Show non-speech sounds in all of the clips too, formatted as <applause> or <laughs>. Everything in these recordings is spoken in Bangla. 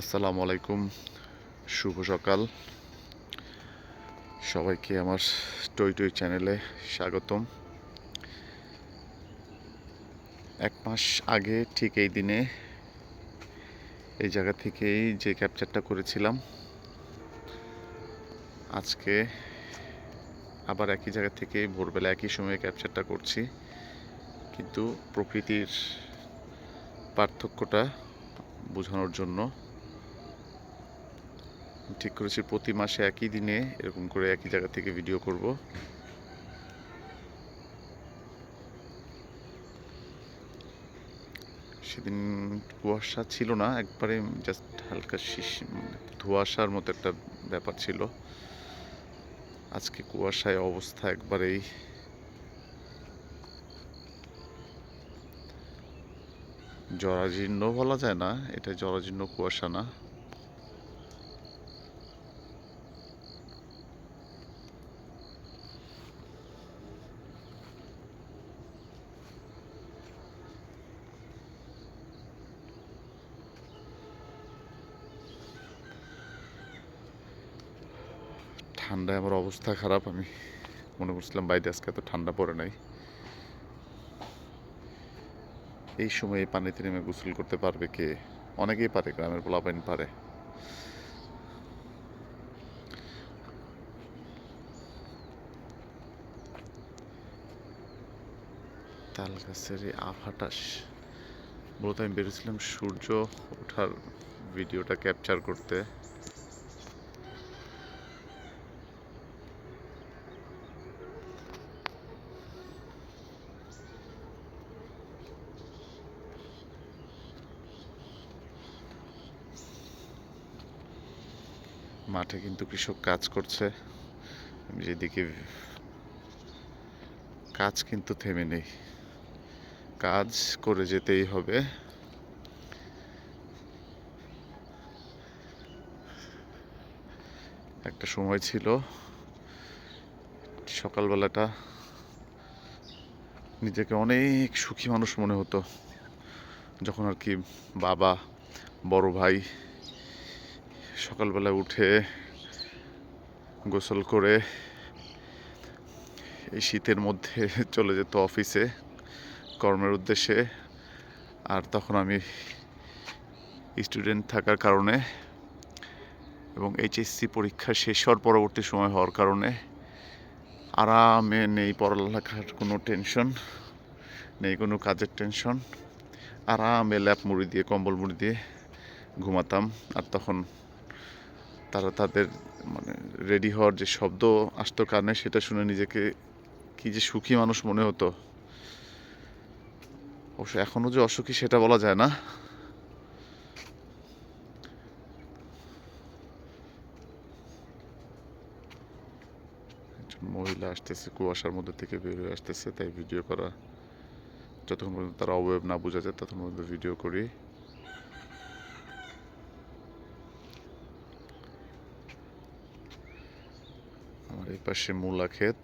আসসালামু আলাইকুম, শুভ সকাল। সবাইকে আমার টই টই চ্যানেলে স্বাগতম। এক মাস আগে ঠিক এই দিনে এই জায়গা থেকেই যে ক্যাপচারটা করেছিলাম, আজকে আবার একই জায়গা থেকে ভোরবেলা একই সময়ে ক্যাপচারটা করছি। কিন্তু প্রকৃতির পার্থক্যটা বোঝানোর জন্য ঠিক করেছি, প্রতি মাসে একই দিনে এরকম করে একই জায়গা থেকে ভিডিও করব। সেদিন কুয়াশা ছিল না, একবারে জাস্ট হালকা শীষ ধোঁয়াশার মতো একটা ব্যাপার ছিল। আজকে কুয়াশায় অবস্থা একবারেই জরাজীর্ণ বলা যায় না, এটা জরাজীর্ণ কুয়াশা না। ঠান্ডায় আমার অবস্থা খারাপ, আমি মনে করছিলাম বাইরে আজকে এত ঠান্ডা পড়ে নাই। এই সময়ে পানিতে নেমে গোসল করতে পারবে কে? অনেকেই পারে, গ্রামের পোলাপাইন পারে। তাল গাছের এই আভাটাস মূলত আমি বেরোছিলাম সূর্য ওঠার ভিডিওটা ক্যাপচার করতে। মাঠে কিন্তু কৃষক কাজ করছে। যেদিকে কাজ কিন্তু থেমে নেই। কাজ করে যেতেই হবে। একটা সময় ছিল, সকালবেলাটা নিজেকে অনেক সুখী মানুষ মনে হতো। যখন আর কি বাবা, বড় ভাই সকালবেলা উঠে গোসল করে এই শীতের মধ্যে <laughs> চলে যেত অফিসে, কর্মের উদ্দেশ্যে। আর তখন আমি স্টুডেন্ট থাকার কারণে এবং এইচএসসি পরীক্ষা শেষ হওয়ার পরবর্তী সময় হওয়ার কারণে আরামে নেই, পড়ালেখার কোনো টেনশন নেই, কোনো কাজের টেনশন। আরামে ল্যাপ মুড়ি দিয়ে, কম্বল মুড়ি দিয়ে ঘুমাতাম। আর তখন তারা তাদের মানে রেডি হওয়ার যে শব্দ আসতো কানে, সেটা শুনে নিজেকে কি যে সুখী মানুষ মনে হতো। অবশ্য এখনও যে অসুখী সেটা বলা যায় না। মহিলা আসতেছে, কুয়াশার মধ্যে থেকে বের হয়ে আসতেছে, তাই ভিডিও করা। যতক্ষণ পর্যন্ত তার অবয়ব না বোঝা যায়, ততক্ষণ পর্যন্ত ভিডিও করি। আমার এই পাশে মূলা ক্ষেত।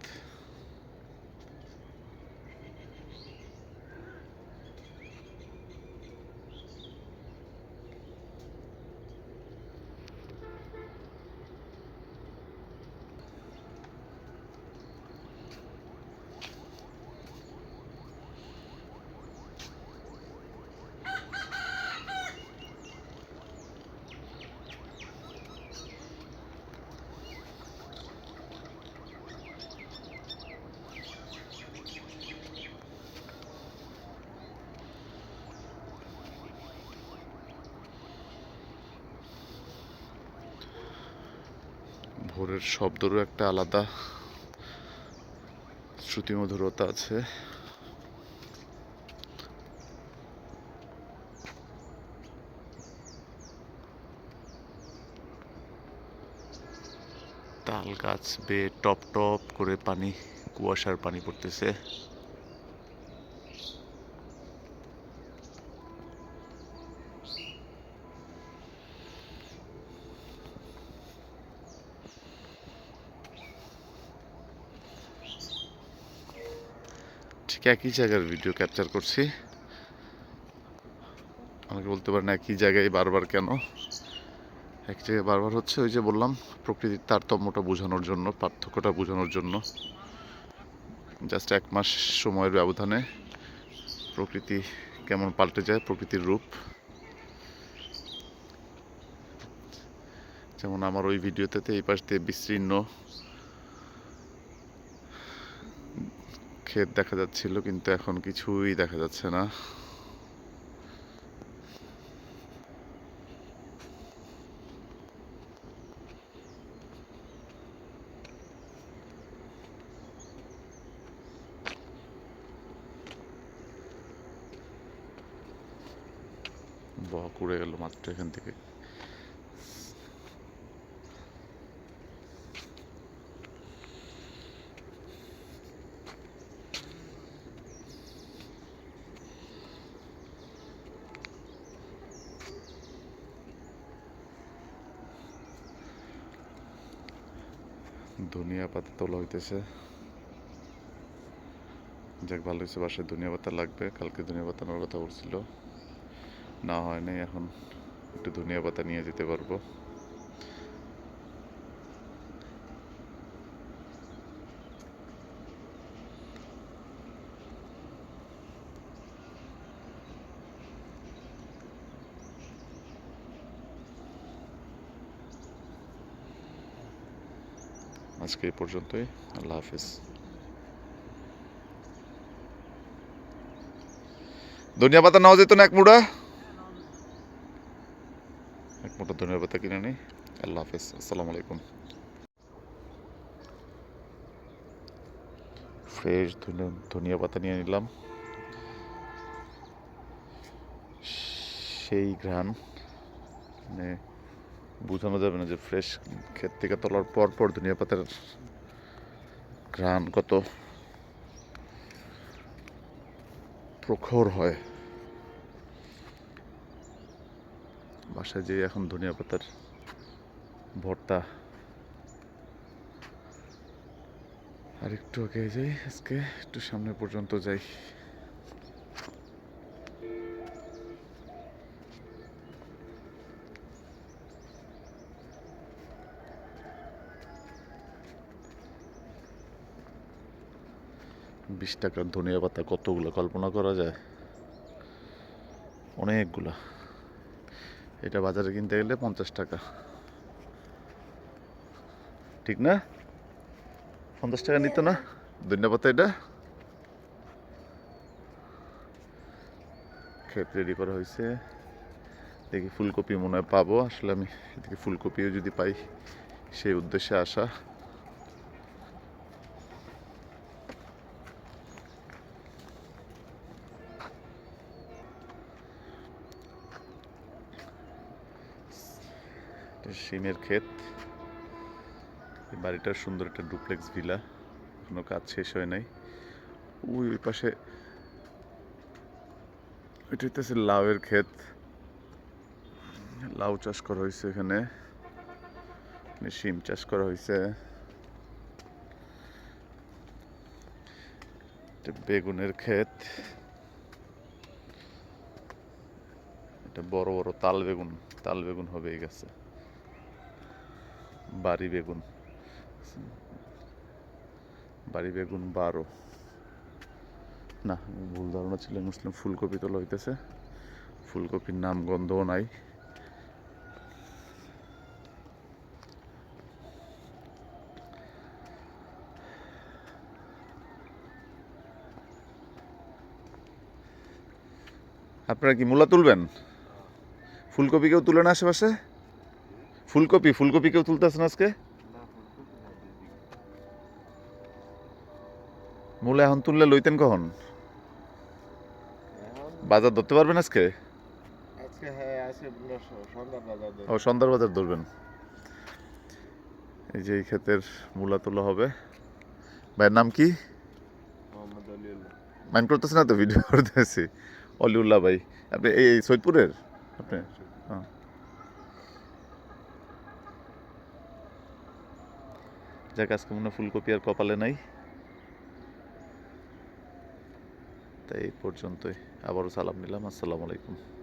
ভোরের শব্দরও একটা আলাদা শ্রুতিমধুরতা আছে। তাল গাছ বেয়ে টপ টপ করে পানি, কুয়াশার পানি পড়তেছে। একই জায়গার ভিডিও ক্যাপচার করছি। আমাকে বলতে পারেন একই জায়গায় বারবার কেন? এক জায়গায় বারবার হচ্ছে ওই যে বললাম, প্রকৃতির তারতম্যটা বোঝানোর জন্য, পার্থক্যটা বোঝানোর জন্য। জাস্ট এক মাস সময়ের ব্যবধানে প্রকৃতি কেমন পাল্টে যায়, প্রকৃতির রূপ। যেমন আমার ওই ভিডিওতে এই পাশ দিয়ে বিস্তীর্ণ ক্ষেত দেখা যাচ্ছিল, কিন্তু এখন কিছুই দেখা যাচ্ছে না। বক উড়ে গেল মাত্র এখান থেকে। ধনিয়া পাতা তোলা হইতেছে। যাক, ভালো হয়েছে বাসায় ধনিয়া পাতা লাগবে। কালকে ধনিয়া পাতা নেওয়ার কথা বলছিল। না হয় নাই, এখন একটু ধনিয়া পাতা নিয়ে যেতে পারব। আজকে এই পর্যন্তই। আল্লাহ হাফিজ। ধনিয়া পাতা নেওয়া যেত না এক মুঠা? এক মুঠা ধনিয়া পাতা কিনে নিই আল্লাহ হাফিজ। আসসালামু আলাইকুম। ফ্রেশ ধনিয়া পাতা নিয়ে নিলাম। সেই ঘ্রাণ। মানে বোঝানো যাবে না যে ফ্রেশ ক্ষেত থেকে তোলার পর পর ধনিয়া পাতার ঘ্রাণ কত প্রখর হয়। বাসায় যে এখন ধনিয়া পাতার ভর্তা। আর একটু আগে যাই, আজকে একটু সামনে পর্যন্ত যাই। বিশ টাকার ধনিয়া পাতা কতগুলো কল্পনা করা যায়? অনেকগুলা। এটা বাজারে কিনতে গেলে পঞ্চাশ টাকা। ঠিক না? পঞ্চাশ টাকা নিত না? ধনিয়া পাতা এটা? ক্ষেত রেডি করা হয়েছে। দেখি ফুলকপি মনে হয় পাবো। আসলে আমি এদিকে ফুলকপিও যদি পাই, সেই উদ্দেশ্যে আসা। সিমের ক্ষেত। বাড়িটার সুন্দর একটা ডুপ্লেক্স ভিলা। কোনো কাজ শেষ হয় নাই। ওই ওই পাশে এটা লাউয়ের ক্ষেত। লাউ চাষ করা হয়েছে এখানে। শিম চাষ করা হয়েছে বেগুনের ক্ষেত। এটা বড় বড় তাল বেগুন। তাল বেগুন হবে এই গাছে। বাড়ি বেগুন। বাড়ি বেগুন বারো। না, ভুল ধারণা ছিল মুসলিম ফুলকপি তো লইতেছে ফুলকপির নাম, গন্ধও নাই। আপনারা কি মূলা তুলবেন? ফুলকপি কেউ তুলে না আশেপাশে? ফুলকপি ফুলকপি কেউ তুলতেছেন আজকে? মূলা এখন তুললে লইতেন কখন? বাজার ধরতে পারবেন আজকে? আজকে হ্যাঁ ও সন্ধ্যার বাজার ধরবেন। এই যে এই ক্ষেতের মূলা তোলা হবে। ভাইয়ের নাম কি? মাইন্ড করতেছে না তো ভিডিও করতেছি। অলিউল্লাহ ভাই। আপনি এই সৈদপুরের আপনি হ্যাঁ যাক, আজকে মনে ফুলকপি আর কপালে নাই। তাই এই পর্যন্তই। আবারও সালাম নিলাম। আসসালামু আলাইকুম।